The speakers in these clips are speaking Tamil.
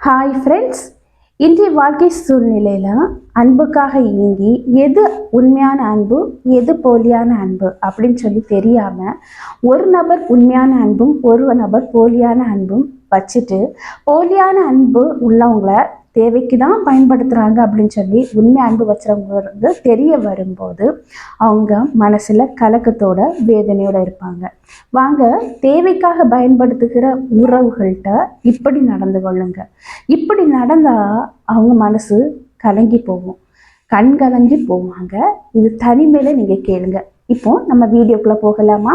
ஹாய் ஃப்ரெண்ட்ஸ் இன்றைய வாழ்க்கை சூழ்நிலையில் அன்புக்காக இயங்கி எது உண்மையான அன்பு எது போலியான அன்பு அப்படின்னு சொல்லி தெரியாமல் ஒரு நபர் உண்மையான அன்பும் ஒரு நபர் போலியான அன்பும் வச்சுட்டு போலியான அன்பு உள்ளவங்களை தேவைக்கு தான் பயன்படுத்துகிறாங்க அப்படின்னு சொல்லி உண்மை அன்பு வச்சுறவங்க வந்து தெரிய வரும்போது அவங்க மனசில் கலக்கத்தோட வேதனையோட இருப்பாங்க. வாங்க தேவைக்காக பயன்படுத்துகிற உறவுகள்கிட்ட இப்படி நடந்து கொள்ளுங்க. இப்படி நடந்தால் அவங்க மனசு கலங்கி போகும். கண் கலங்கி போவாங்க. இது தனிமையில் நீங்கள் கேளுங்க. இப்போ நம்ம வீடியோக்குள்ளே போகலாமா?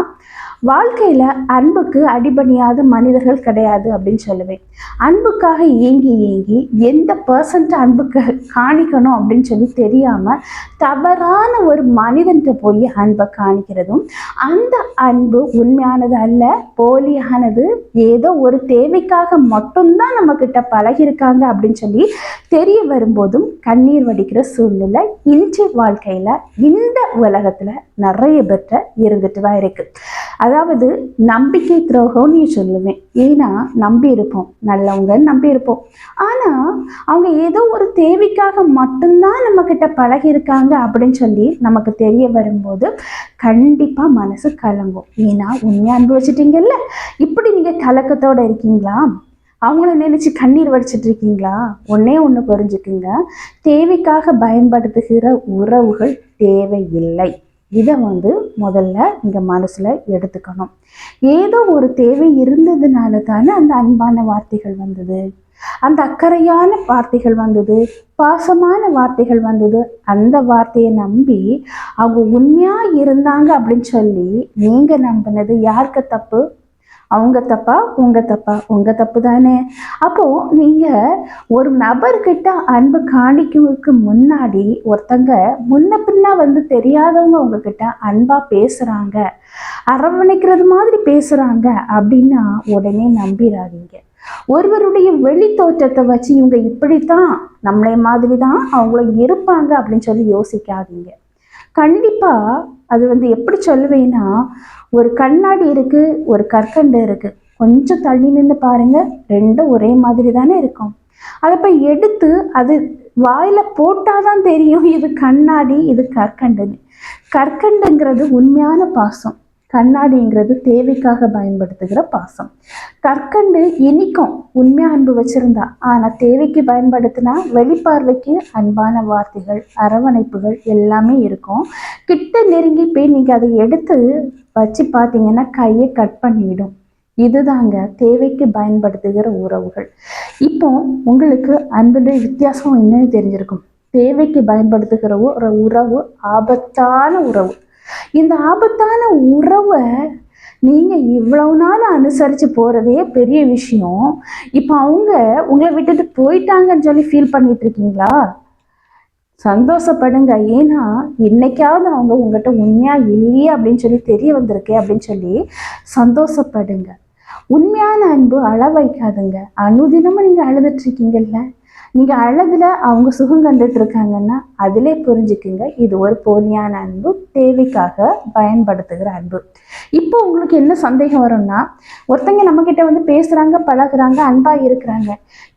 வாழ்க்கையில் அன்புக்கு அடிபணியாத மனிதர்கள் கிடையாது அப்படின்னு சொல்லுவேன். அன்புக்காக ஏங்கி ஏங்கி எந்த பர்சன்ட் அன்புக்கு காணிக்கணும் அப்படின்னு சொல்லி தெரியாமல் தவறான ஒரு மனிதன்கிட்ட போய் அன்பை காணிக்கிறதும் அந்த அன்பு உண்மையானது அல்ல போலியானது ஏதோ ஒரு தேவைக்காக மட்டும்தான் நம்மக்கிட்ட பழகியிருக்காங்க அப்படின்னு சொல்லி தெரிய வரும்போதும் கண்ணீர் வடிக்கிற சூழ்நிலை இன்றைய வாழ்க்கையில் இந்த உலகத்தில் நிறைய பேர்கிட்ட இருந்துட்டு தான் இருக்குது அதாவது நம்பிக்கை துரோகம்னு சொல்லுவேன். ஏன்னா நம்பி இருப்போம் நல்லவங்க நம்பி இருப்போம் ஆனால் அவங்க ஏதோ ஒரு தேவைக்காக மட்டும்தான் நம்மக்கிட்ட பழகியிருக்காங்க அப்படின்னு சொல்லி நமக்கு தெரிய வரும்போது கண்டிப்பாக மனசு கலங்கும். ஏன்னா உண்மையாக அனுபவிச்சிட்டிங்கல்ல? இப்படி நீங்கள் கலக்கத்தோடு இருக்கீங்களா? அவங்கள நினச்சி கண்ணீர் வடிச்சிட்டு இருக்கீங்களா? ஒன்றே ஒன்று புரிஞ்சுக்குங்க. தேவைக்காக பயன்படுத்துகிற உறவுகள் தேவையில்லை. இதை வந்து முதல்ல இங்கே மனசில் எடுத்துக்கணும். ஏதோ ஒரு தேவை இருந்ததுனால தானே அந்த அன்பான வார்த்தைகள் வந்தது. அந்த அக்கறையான வார்த்தைகள் வந்தது பாசமான வார்த்தைகள் வந்தது. அந்த வார்த்தையை நம்பி அவங்க உண்மையாக இருந்தாங்க அப்படின்னு சொல்லி நீங்கள் நம்பினது யாருக்கு தப்பு? அவங்க தப்பா உங்க தப்பா உங்க தப்பு தானே அப்போ நீங்க ஒரு நபர்கிட்ட அன்பு காணிக்கிறதுக்கு முன்னாடி ஒருத்தங்க முன்ன பின்னா வந்து தெரியாதவங்க உங்ககிட்ட அன்பா பேசுறாங்க அரவணைக்கிறது மாதிரி பேசுறாங்க அப்படின்னா உடனே நம்பிடாதீங்க ஒருவருடைய வெளி தோற்றத்தை வச்சு இவங்க இப்படித்தான் நம்மளே மாதிரி தான் அவங்களும் இருப்பாங்க அப்படின்னு சொல்லி யோசிக்காதீங்க. கண்டிப்பாக அது வந்து எப்படி சொல்லுவேன்னா ஒரு கண்ணாடி இருக்குது ஒரு கற்கண்டு இருக்குது கொஞ்சம் தள்ளி நின்று பாருங்க ரெண்டும் ஒரே மாதிரி தானே இருக்கும். அதை போய் எடுத்து அது வாயில் போட்டால் தான் தெரியும் இது கண்ணாடி இது கற்கண்டுன்னு. கற்கண்டுங்கிறது உண்மையான பாசம். கண்ணாடிங்கிறது தேவைக்காக பயன்படுத்துகிற பாசம். கற்கண்டு இனிக்கும் உண்மையாக அன்பு வச்சுருந்தா. ஆனால் தேவைக்கு பயன்படுத்தினா வெளிப்பார்வைக்கு அன்பான வார்த்தைகள் அரவணைப்புகள் எல்லாமே இருக்கும். கிட்ட நெருங்கி போய் நீங்கள் அதை எடுத்து வச்சு பார்த்தீங்கன்னா கையை கட் பண்ணிவிடும். இதுதாங்க தேவைக்கு பயன்படுத்துகிற உறவுகள். இப்போ உங்களுக்கு அன்புடைய வித்தியாசம் என்னன்னு தெரிஞ்சிருக்கும். தேவைக்கு பயன்படுத்துகிற ஒரு உறவு ஆபத்தான உறவு. இந்த ஆபத்தான உறவை நீங்கள் இவ்வளவு நாள் அனுசரித்து போகிறதே பெரிய விஷயம். இப்போ அவங்க உங்களை விட்டுட்டு போயிட்டாங்கன்னு சொல்லி ஃபீல் பண்ணிட்டு இருக்கீங்களா? சந்தோஷப்படுங்க. ஏன்னா இன்னைக்காவது அவங்க உங்கள்கிட்ட உண்மையாக இல்லையே அப்படின்னு சொல்லி தெரிய வந்திருக்கு அப்படின்னு சொல்லி சந்தோஷப்படுங்க. உண்மையான அன்பு அள வைக்காதுங்க அனுதினமும் நீங்கள் அழுதுட்டு இருக்கீங்கல்ல. நீங்கள் அழகில் அவங்க சுகம் கண்டுட்டு இருக்காங்கன்னா அதிலே புரிஞ்சுக்குங்க. இது ஒரு போலியான அன்பு தேவைக்காக பயன்படுத்துகிற அன்பு. இப்போ உங்களுக்கு என்ன சந்தேகம் வரும்னா ஒருத்தங்க நம்மக்கிட்ட வந்து பேசுகிறாங்க பழகுறாங்க அன்பாக இருக்கிறாங்க.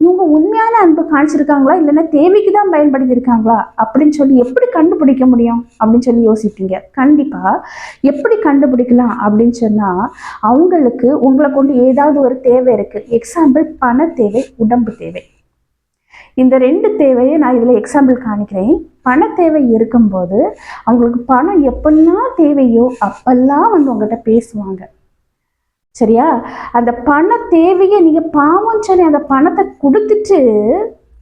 இவங்க உண்மையான அன்பு காணிச்சிருக்காங்களா? இல்லைன்னா தேவைக்கு தான் பயன்படுத்தியிருக்காங்களா? அப்படின்னு சொல்லி எப்படி கண்டுபிடிக்க முடியும்? அப்படின்னு சொல்லி யோசிப்பீங்க. கண்டிப்பாக எப்படி கண்டுபிடிக்கலாம் அப்படின்னு சொன்னால் அவங்களுக்கு உங்களை கொண்டு ஏதாவது ஒரு தேவை இருக்குது எக்ஸாம்பிள் பண தேவை உடம்பு தேவை. இந்த ரெண்டு தேவையை நான் இதில் எக்ஸாம்பிள் காணிக்கிறேன் பண தேவை இருக்கும்போது அவங்களுக்கு பணம் எப்பெல்லாம் தேவையோ அப்பெல்லாம் வந்து உங்கள்கிட்ட பேசுவாங்க. சரியா? அந்த பண தேவையை நீங்கள் பாவம் சொல்லி அந்த பணத்தை கொடுத்துட்டு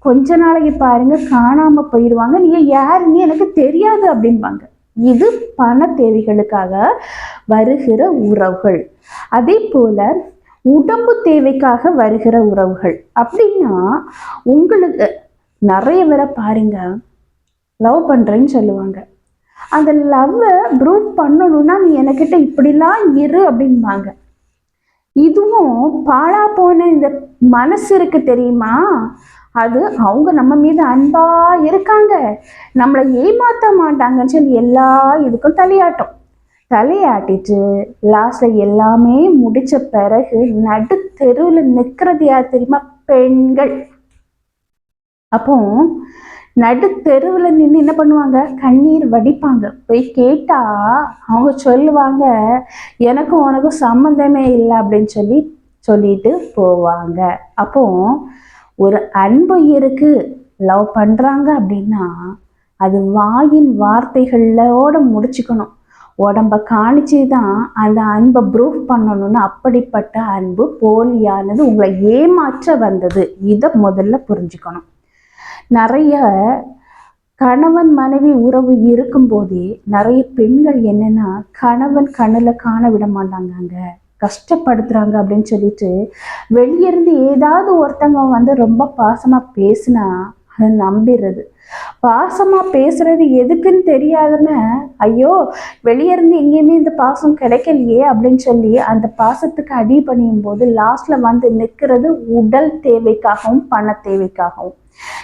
கொஞ்ச நாளைக்கு பாருங்க காணாமல் போயிடுவாங்க. நீங்கள் யாருன்னு எனக்கு தெரியாது அப்படிம்பாங்க. இது பண தேவைகளுக்காக வருகிற உறவுகள். அதே போல் உடம்பு தேவைக்காக வருகிற உறவுகள். அப்படின்னா உங்களுக்கு நிறைய பேரை பாருங்க. லவ் பண்ணுறேன்னு சொல்லுவாங்க. அந்த லவ்வை ப்ரூவ் பண்ணணும்னா நீ என்கிட்ட இப்படிலாம் இரு அப்படிம்பாங்க. இதுவும் பாழா போன இந்த மனசு இருக்கு தெரியுமா? அது அவங்க நம்ம மீது அன்பா இருக்காங்க. நம்மளை ஏமாற்ற மாட்டாங்கன்னு சொல்லி எல்லா இதுக்கும் தலையாட்டம் தலையாட்டிட்டு லாஸ்ட்ல எல்லாமே முடிச்ச பிறகு நடு தெருவில் நிற்கிறது யார் தெரியுமா? பெண்கள். அப்போ நடு தெருவில் நின்று என்ன பண்ணுவாங்க? கண்ணீர் வடிப்பாங்க. போய் கேட்டா அவங்க சொல்லுவாங்க எனக்கும் உனக்கும் சம்மந்தமே இல்லை அப்படின்னு சொல்லி சொல்லிட்டு போவாங்க. அப்போ ஒரு அன்பு இருக்கு. லவ் பண்ணுறாங்க அப்படின்னா அது வாயின் வார்த்தைகளோட முடிச்சுக்கணும். உடம்ப காணிச்சு தான் அந்த அன்பை ப்ரூஃப் பண்ணணும்னு அப்படிப்பட்ட அன்பு போலியானது உங்களை ஏமாற்ற வந்தது. இதை முதல்ல புரிஞ்சுக்கணும். நிறைய கணவன் மனைவி உறவு இருக்கும்போதே நிறைய பெண்கள் என்னன்னா கணவன் கண்ணில் காண விட மாட்டாங்க கஷ்டப்படுத்துறாங்க அப்படின்னு சொல்லிட்டு வெளியிருந்து ஏதாவது ஒருத்தவங்க வந்து ரொம்ப பாசமாக பேசினா அதை நம்பிடுறது பாசமாக பேசுகிறது எதுக்குன்னு தெரியாதுன்னு ஐயோ வெளியே இருந்து எங்கேயுமே இந்த பாசம் கிடைக்கலையே அப்படின்னு சொல்லி அந்த பாசத்துக்கு அடி பண்ணியும் போது லாஸ்ட்டில் வந்து நிற்கிறது உடல் தேவைக்காகவும் பண தேவைக்காகவும்.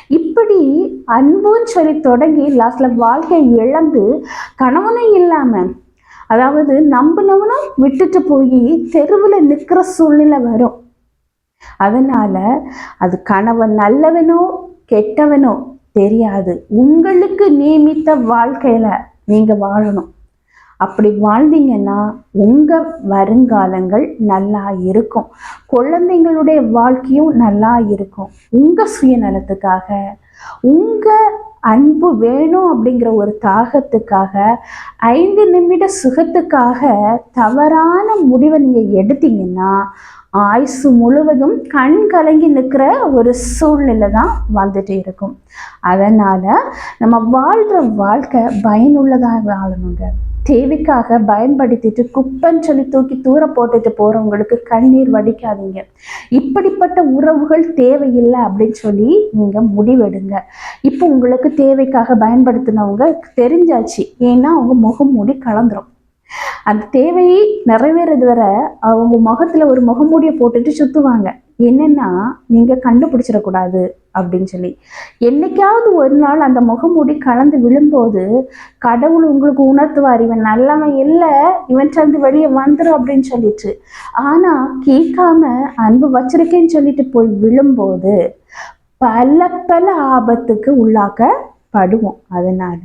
இப்படி அன்புன்னு சொல்லி தொடங்கி லாஸ்ட்டில் வாழ்க்கையை இழந்து கணவனும் இல்லாமல் அதாவது நம்பினவனும் விட்டுட்டு போய் தெருவில் நிற்கிற சூழ்நிலை வரும். அதனால அது கணவன் நல்லவனோ கெட்டவனோ தெரியாது. உங்களுக்கு நியமித்த வாழ்க்கையில நீங்க வாழணும். அப்படி வாழ்ந்தீங்கன்னா உங்க வருங்காலங்கள் நல்லா இருக்கும். குழந்தைங்களுடைய வாழ்க்கையும் நல்லா இருக்கும். உங்க சுயநலத்துக்காக உங்க அன்பு வேணும் அப்படிங்கிற ஒரு தாகத்துக்காக ஐந்து நிமிட சுகத்துக்காக தவறான முடிவை நீங்கள் எடுத்தீங்கன்னா ஆயுசு முழுவதும் கண் கலங்கி நிற்கிற ஒரு சூழ்நிலை தான் வந்துட்டு இருக்கும். அதனால் நம்ம வாழ்கிற வாழ்க்கை பயனுள்ளதாக வாழணுங்க. தேவைக்காக பயன்படுத்திட்டு குப்பைன்னு சொல்லி தூக்கி தூர போட்டுட்டு போகிறவங்களுக்கு கண்ணீர் வடிக்காதீங்க. இப்படிப்பட்ட உறவுகள் தேவையில்லை அப்படின்னு சொல்லி நீங்கள் முடிவெடுங்க. இப்போ உங்களுக்கு தேவைக்காக பயன்படுத்தினவங்க தெரிஞ்சாச்சு. ஏன்னா அவங்க முகம் மூடி கலந்துரும். அந்த தேவையை நிறைவேறது வர அவங்க முகத்தில் ஒரு முகமூடியை போட்டுட்டு சுற்றுவாங்க என்னென்னா நீங்கள் கண்டுபிடிச்சிடக்கூடாது அப்படின்னு சொல்லி. என்னைக்காவது ஒரு நாள் அந்த முகமூடி கலந்து விழும்போது கடவுள் உங்களுக்கு உணர்த்துவார் இவன் நல்லவன் இல்லை இவன் சேர்ந்து வெளியே வந்துடும் அப்படின்னு சொல்லிட்டு. ஆனால் கேட்காம அன்பு வச்சிருக்கேன்னு சொல்லிட்டு போய் விழும்போது பல பல ஆபத்துக்கு உள்ளாக்கப்படுவோம். அதனால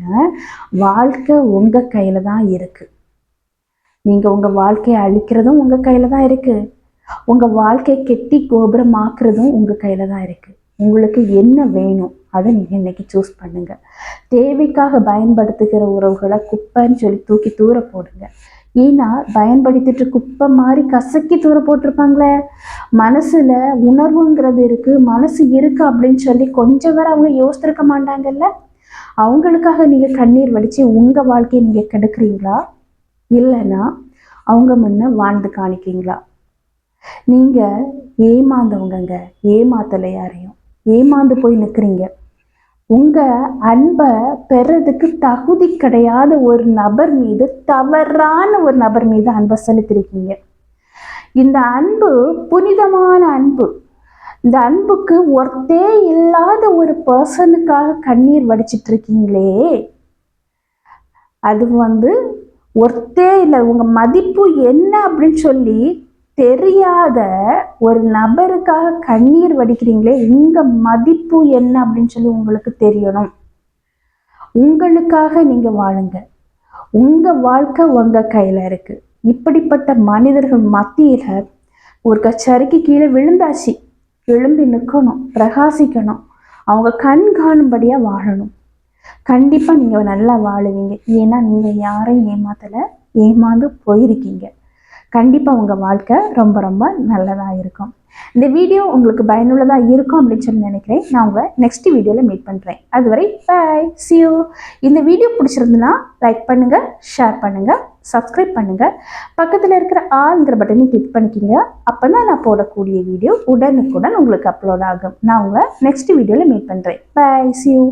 வாழ்க்கை உங்கள் கையில் தான் இருக்குது நீங்கள் உங்கள் வாழ்க்கையை அழிக்கிறதும் உங்கள் கையில் தான் இருக்குது உங்கள் வாழ்க்கையை கெட்டி கோபுரமாக்குறதும் உங்கள் கையில் தான் இருக்குது உங்களுக்கு என்ன வேணும் அதை நீங்கள் இன்றைக்கி சூஸ் பண்ணுங்கள் தேவைக்காக பயன்படுத்துகிற உறவுகளை குப்பைன்னு சொல்லி தூக்கி தூர போடுங்க. ஏன்னா பயன்படுத்திட்டு குப்பை மாதிரி கசக்கி தூர போட்டிருப்பாங்களே. மனசில் உணர்வுங்கிறது இருக்குது மனசு இருக்குது அப்படின்னு சொல்லி கொஞ்சம் வரை அவங்க யோசித்திருக்க மாட்டாங்கல்ல? அவங்களுக்காக நீங்கள் கண்ணீர் வடித்து உங்கள் வாழ்க்கையை நீங்கள் கெடுக்குறீங்களா? இல்லைன்னா அவங்க முன்ன வாழ்ந்து காணிக்கிங்களா? நீங்கள் ஏமாந்தவங்கங்க. ஏமாத்தலை யாரையும்? ஏமாந்து போய் நிற்கிறீங்க உங்கள் அன்பை பெறதுக்கு தகுதி கிடையாத ஒரு நபர் மீது தவறான ஒரு நபர் மீது அன்பை செலுத்திருக்கீங்க. இந்த அன்பு புனிதமான அன்பு. இந்த அன்புக்கு ஒர்த்தே இல்லாத ஒரு பர்சனுக்காக கண்ணீர் வடிச்சிட்டு இருக்கீங்களே அது வந்து ஒர்த்தே இல்லை உங்கள் மதிப்பு என்ன அப்படின்னு சொல்லி தெரியாத ஒரு நபருக்காக கண்ணீர் வடிக்கிறீங்களே உங்கள் மதிப்பு என்ன அப்படின்னு சொல்லி உங்களுக்கு தெரியணும். உங்களுக்காக நீங்கள் வாழுங்க. உங்கள் வாழ்க்கை உங்கள் கையில் இருக்குது இப்படிப்பட்ட மனிதர்கள் மத்தியில் ஒரு கச்சரிக்கு கீழே விழுந்தாச்சு. எழும்பி நிற்கணும் பிரகாசிக்கணும். அவங்க கண் காணும்படியாக வாழணும். கண்டிப்பாக நீங்கள் நல்லா வாழுவீங்க. ஏன்னா நீங்கள் யாரையும் ஏமாத்தலை ஏமாந்து போயிருக்கீங்க. கண்டிப்பாக உங்கள் வாழ்க்கை ரொம்ப ரொம்ப நல்லதாக இருக்கும். இந்த வீடியோ உங்களுக்கு பயனுள்ளதாக இருக்கும் அப்படின்னு சொல்லி நினைக்கிறேன். நான் உங்களை நெக்ஸ்ட் வீடியோவில் மீட் பண்ணுறேன் அதுவரை பாய் சியூ இந்த வீடியோ பிடிச்சிருந்துன்னா லைக் பண்ணுங்கள் ஷேர் பண்ணுங்கள் சப்ஸ்கிரைப் பண்ணுங்கள் பக்கத்தில் இருக்கிற ஆளுங்கிற பட்டனையும் கிளிக் பண்ணிக்கிங்க. அப்போ தான் நான் போடக்கூடிய வீடியோ உடனுக்குடன் உங்களுக்கு அப்லோட் ஆகும். நான் உங்களை நெக்ஸ்ட் வீடியோவில் மீட் பண்ணுறேன் பாய் சியூ